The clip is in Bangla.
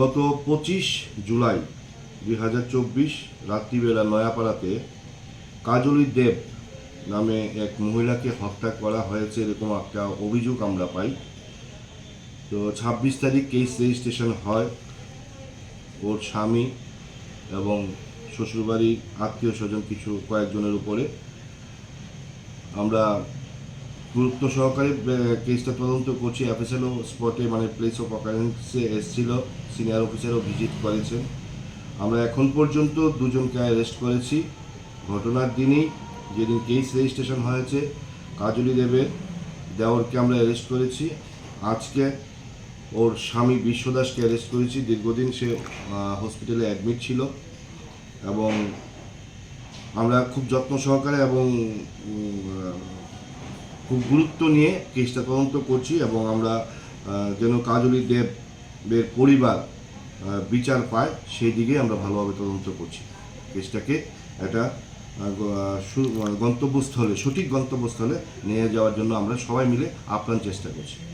গত পঁচিশ জুলাই দুই হাজার চব্বিশ রাত্রিবেলা নয়াপাড়াতে কাজলি দেব নামে এক মহিলাকে হত্যা করা হয়েছে এরকম একটা অভিযোগ আমরা পাই। তো ছাব্বিশ তারিখ কেস রেজিস্ট্রেশন হয় ওর স্বামী এবং শ্বশুরবাড়ি আত্মীয় স্বজন কিছু কয়েকজনের উপরে। আমরা গুরুত্ব সহকারে কেসটা তদন্ত করছি অফিসিয়ালও স্পটে মানে প্লেস অফ অকারেন্সে এসেছিল, সিনিয়র অফিসারও ভিজিট করেছেন। আমরা এখন পর্যন্ত দুজনকে অ্যারেস্ট করেছি। ঘটনার দিনই যেদিন কেস রেজিস্ট্রেশন হয়েছে, কাজলি দেবের দেওরকে আমরা অ্যারেস্ট করেছি। আজকে ওর স্বামী বিশ্বদাসকে অ্যারেস্ট করেছি। দীর্ঘদিন সে হসপিটালে অ্যাডমিট ছিল এবং আমরা খুব যত্ন সহকারে এবং খুব গুরুত্ব নিয়ে কেসটা তদন্ত করছি এবং আমরা যেন কাজলি দেবের পরিবার বিচার পায়, সেই দিকে আমরা ভালোভাবে তদন্ত করছি। কেসটাকে একটা গন্তব্যস্থলে, সঠিক গন্তব্যস্থলে নিয়ে যাওয়ার জন্য আমরা সবাই মিলে আপ্রাণ চেষ্টা করছি।